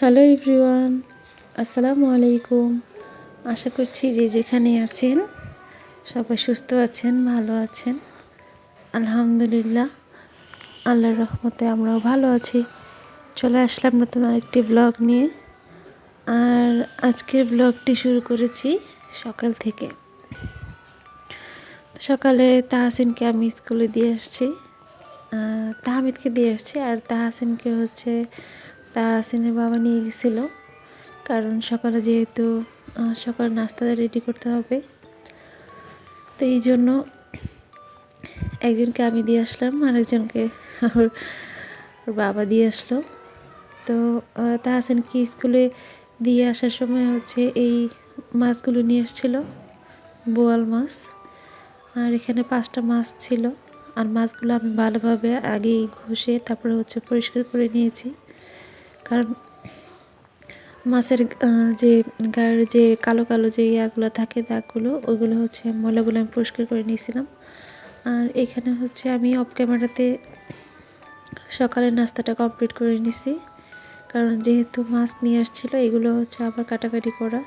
Hello everyone, আসসালামু আলাইকুম। আশা করছি যে যেখানে আছেন, সবাই সুস্থ আছেন, ভালো আছেন। আলহামদুলিল্লাহ, আল্লাহর রহমতে আমরাও ভালো আছি। চলে আসলাম নতুন আরেকটি ব্লগ নিয়ে। আর আজকের ব্লগটি শুরু করেছি সকাল থেকে। সকালে তাহাসিনকে আমি স্কুলে দিয়ে আসছি। তাহমিদকে দিয়ে আসছি। আর তাহাসিনকে হচ্ছে তাহাসিনের বাবা নিয়ে গেছিল। কারণ সকালে যেহেতু সকালে নাস্তা রেডি করতে হবে। তো এই জন্য একজনকে আমি দিয়ে আসলাম, আরেকজনকে ওর বাবা দিয়ে আসলো। তো তাহাসিনকে স্কুলে দিয়ে আসার সময় হচ্ছে এই মাছগুলো নিয়ে এসেছিল, বোয়াল মাছ। আর এখানে পাঁচটা মাছ ছিল। আর মাছগুলো আমি ভালোভাবে আগেই ঘষে তারপরে হচ্ছে পরিষ্কার করে নিয়েছি। কারণ মাছের যে গায়ের যে কালো কালো যে ইয়াগুলো থাকে দাগগুলো ওইগুলো হচ্ছে ময়লাগুলো আমি পরিষ্কার করে নিয়েছিলাম। আর এখানে হচ্ছে আমি অফ ক্যামেরাতে সকালের নাস্তাটা কমপ্লিট করে নিছি। কারণ যেহেতু মাছ নিয়ে আসছিল, এগুলো হচ্ছে আবার কাটাকাটি করা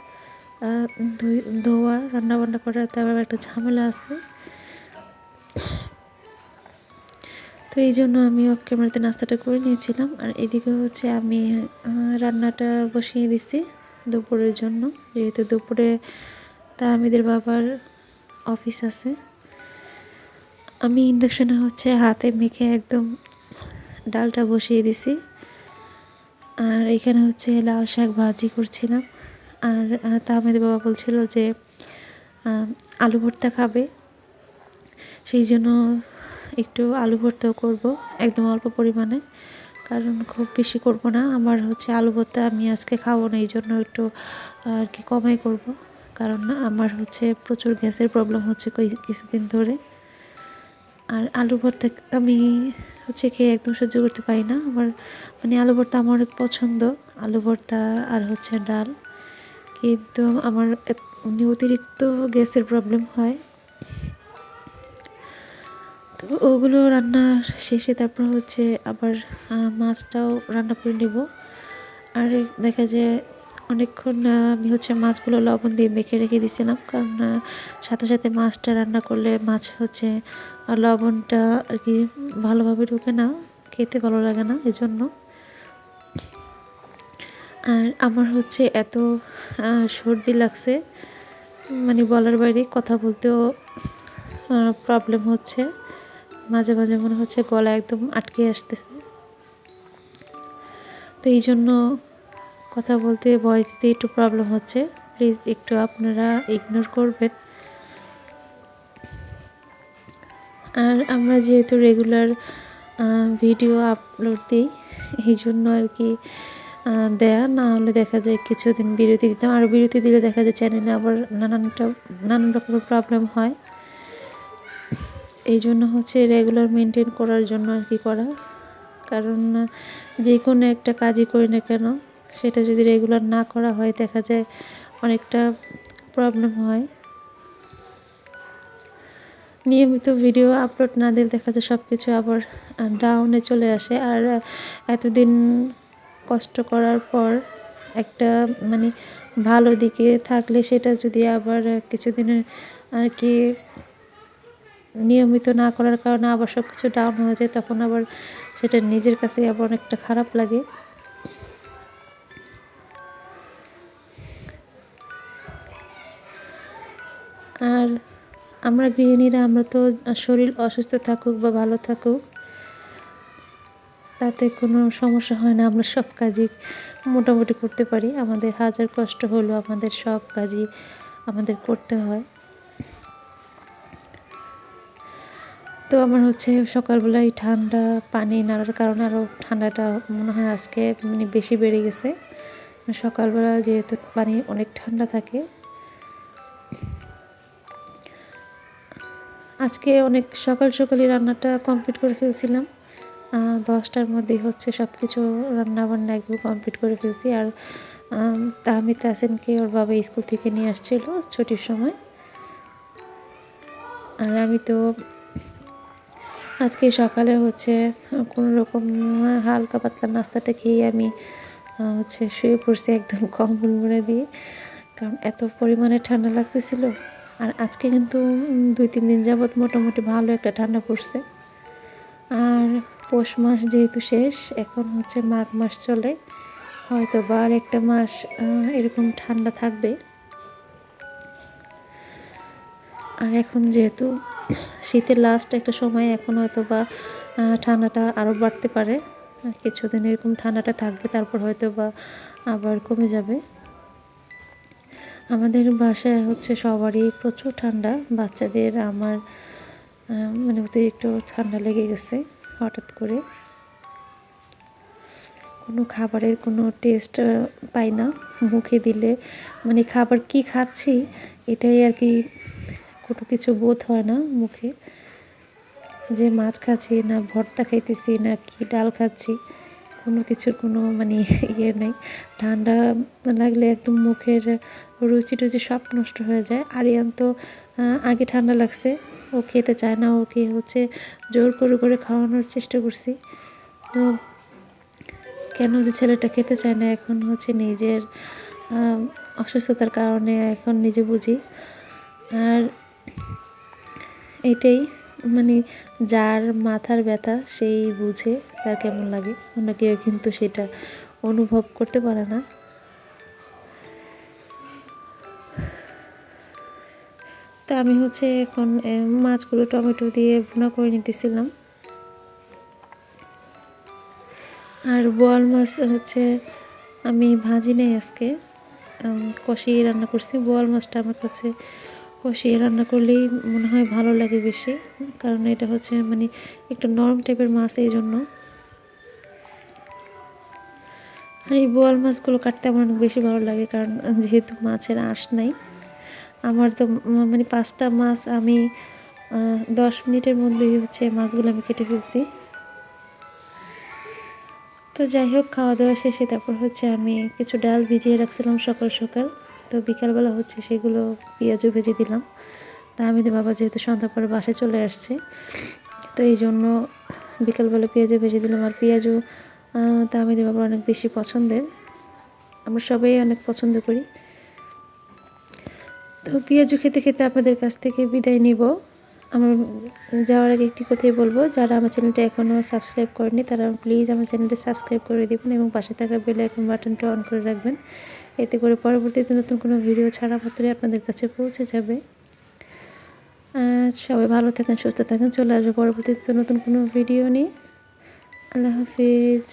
ধোয়া, রান্নাবান্না করা তারপর একটা ঝামেলা আছে। তো এই জন্য আমি অফ ক্যামেরাতে নাস্তাটা করে নিয়েছিলাম। আর এদিকে হচ্ছে আমি রান্নাটা বসিয়ে দিছি দুপুরের জন্য। যেহেতু দুপুরে তা তাহমিদের বাবার অফিস আছে। আমি ইন্ডাকশানে হচ্ছে হাতে মেখে একদম ডালটা বসিয়ে দিছি। আর এখানে হচ্ছে লাল শাক ভাজি করছিলাম। আর আহ, তাহমিদের বাবা বলছিল যে আলু ভর্তা খাবে। সেই জন্য একটু আলু ভর্তাও করব, একদম অল্প পরিমাণে। কারণ খুব বেশি করব না, আমার হচ্ছে আলু ভর্তা আমি আজকে খাব না এই জন্য একটু, আর কি কমাই করব। কারণ আমার হচ্ছে প্রচুর গ্যাসের প্রবলেম হচ্ছে কিছুদিন ধরে। আর আলু ভর্তা আমি হচ্ছে খেয়ে একদম সহ্য করতে পারি না, আমার মানে আলু ভর্তা আমার অনেক পছন্দ, আলু ভর্তা আর হচ্ছে ডাল। কিন্তু আমার মানে অতিরিক্ত গ্যাসের প্রবলেম হয়। তো ওগুলো রান্না শেষে তারপর হচ্ছে আবার মাছটাও রান্না করে নেব। আর দেখা যায় অনেকক্ষণ আমি হচ্ছে মাছগুলো লবণ দিয়ে মেখে রেখে দিয়েছিলাম কারণ সাথে সাথে মাছটা রান্না করলে মাছ হচ্ছে লবণটা আর কি ভালোভাবে ঢুকে না, খেতে ভালো লাগে না এজন্য। আর আমার হচ্ছে এত সর্দি লাগছে মানে বলার বাইরে কথা বলতেও প্রবলেম হচ্ছে। মাঝে মাঝে মনে হচ্ছে গলা একদম আটকে আসতেছে। তো এই জন্য কথা বলতে ভয়েস দিতে একটু প্রবলেম হচ্ছে। প্লিজ একটু আপনারা ইগনোর করবেন। আর আমরা যেহেতু রেগুলার ভিডিও আপলোড দিই, এই জন্য আর কি দেয়া। না হলে দেখা যায় কিছুদিন বিরতি দিতাম। আর বিরতি দিলে দেখা যায় চ্যানেলে আবার নানানটা, নানান রকমের প্রবলেম হয়। এই জন্য হচ্ছে রেগুলার মেনটেন করার জন্য আর কি করা। কারণ, যে কোনো একটা কাজই করি না কেন, সেটা যদি রেগুলার না করা হয়, দেখা যায় অনেকটা প্রবলেম হয়। নিয়মিত ভিডিও আপলোড না দিলে দেখা যায় সব কিছু আবার ডাউনে চলে আসে। আর এতদিন কষ্ট করার পর একটা মানে ভালো দিকে থাকলে সেটা যদি আবার কিছুদিনের আর কি নিয়মিত না করার কারণে আবার সব কিছু ডাউন হয়ে যায়, তখন আবার সেটা নিজের কাছে আবার অনেকটা খারাপ লাগে। আর আমরা গৃহিণীরা, আমরা তো শরীর অসুস্থ থাকুক বা ভালো থাকুক, তাতে কোনো সমস্যা হয় না, আমরা সব কাজই মোটামুটি করতে পারি। আমাদের হাজার কষ্ট হলেও আমাদের সব কাজই আমাদের করতে হয়। তো আমার হচ্ছে সকালবেলায় ঠান্ডা, পানি নাড়ার কারণে আরও ঠান্ডাটা মনে হয় আজকে মানে বেশি বেড়ে গেছে। সকালবেলা যেহেতু পানি অনেক ঠান্ডা থাকে। আজকে অনেক সকাল সকালই রান্নাটা কমপ্লিট করে ফেলছিলাম। দশটার মধ্যেই হচ্ছে সব কিছু রান্না বান্না একদম কমপ্লিট করে ফেলছি। আর তাহমিদ তাসিনকে ওর বাবা স্কুল থেকে নিয়ে আসছিল ছুটির সময়। আর আমি তো আজকে সকালে হচ্ছে কোনো রকম হালকা পাতলা নাস্তাটা খেয়ে আমি হচ্ছে শুয়ে পড়ছি একদম কম্বল মুড়ে দিয়ে। কারণ এত পরিমাণে ঠান্ডা লাগতেছিল। আর আজকে কিন্তু দুই তিন দিন যাবৎ মোটামুটি ভালো একটা ঠান্ডা পড়ছে। আর পৌষ মাস যেহেতু শেষ, এখন হচ্ছে মাঘ মাস চলে। হয়তো বা আর একটা মাস এরকম ঠান্ডা থাকবে। আর এখন যেহেতু শীতের লাস্ট একটা সময় এখন হয়তো বা ঠান্ডাটা আরও বাড়তে পারে। কিছুদিন এরকম ঠান্ডাটা থাকবে, তারপর হয়তো বা আবার কমে যাবে। আমাদের বাসায় হচ্ছে সবারই প্রচুর ঠান্ডা। বাচ্চাদের আমার মানে অতিরিক্ত ঠান্ডা লেগে গেছে হঠাৎ করে। কোনো খাবারের কোনো টেস্ট পাই না। মুখে দিলে মানে খাবার কি খাচ্ছি, এটাই আর কি কোনো কিছু বোধ হয় না মুখে। যে মাছ খাচ্ছি না ভর্তা খাইতেছি, না কি ডাল খাচ্ছি, কোনো কিছুর কোনো মানে ইয়ে নেই। ঠান্ডা লাগলে একদম মুখের রুচি টুচি সব নষ্ট হয়ে যায়। আরিয়ান তো আগে ঠান্ডা লাগছে, ও খেতে চায় না, ওকে হচ্ছে জোর করে করে খাওয়ানোর চেষ্টা করছি। তো কেন যে ছেলেটা খেতে চায় না, এখন হচ্ছে নিজের অসুস্থতার কারণে এখন নিজে বুঝি। আর এটাই মানে যার মাথার ব্যথা সেই বুঝে তার কেমন লাগে। অন্য কেউ কিন্তু সেটা অনুভব করতে পারে না। তো আমি হচ্ছে এখন মাছগুলো টমেটো দিয়ে ভুনা করে নিতেছিলাম। আর বোয়াল মাছ হচ্ছে আমি ভাজি নেই আজকে কষিয়ে রান্না করছি। বোয়াল মাছটা আমার কাছে কষিয়ে রান্না করলেই মনে হয় ভালো লাগে বেশি। কারণ এটা হচ্ছে মানে একটু নরম টাইপের মাছ এই জন্য আর এই বোয়াল মাছগুলো কাটতে আমার অনেক বেশি ভালো লাগে, কারণ যেহেতু মাছের আঁশ নাই। আমার তো মানে পাঁচটা মাছ আমি দশ মিনিটের মধ্যেই হচ্ছে মাছগুলো আমি কেটে ফেলছি। তো যাই হোক, খাওয়া দাওয়া শেষে তারপর হচ্ছে আমি কিছু ডাল ভিজিয়ে রাখছিলাম সকাল সকাল। তো বিকালবেলা হচ্ছে সেগুলো পেঁয়াজও ভেজে দিলাম। তা আমি বাবা যেহেতু সন্ধ্যা পরে বাসে চলে আসছে, তো এই জন্য বিকালবেলা পেঁয়াজও ভেজে দিলাম। আর পেঁয়াজও তা আমি বাবার অনেক বেশি পছন্দের। আমরা সবাই অনেক পছন্দ করি। তো পেঁয়াজও খেতে খেতে আপনাদের কাছ থেকে বিদায় নিব। আমার যাওয়ার আগে একটি কথাই বলব, যারা আমার চ্যানেলটা এখনও সাবস্ক্রাইব করেনি তারা প্লিজ আমার চ্যানেলটা সাবস্ক্রাইব করে দেবেন এবং পাশে থাকা বেল আইকন বাটনটা অন করে রাখবেন। এতে করে পরবর্তীতে নতুন কোনো ভিডিও ছাড়া মাত্রই আপনাদের কাছে পৌঁছে যাবে। সবাই ভালো থাকেন, সুস্থ থাকেন, চলে আসবে পরবর্তীতে নতুন কোনো ভিডিও নিয়ে। আল্লাহ হাফিজ।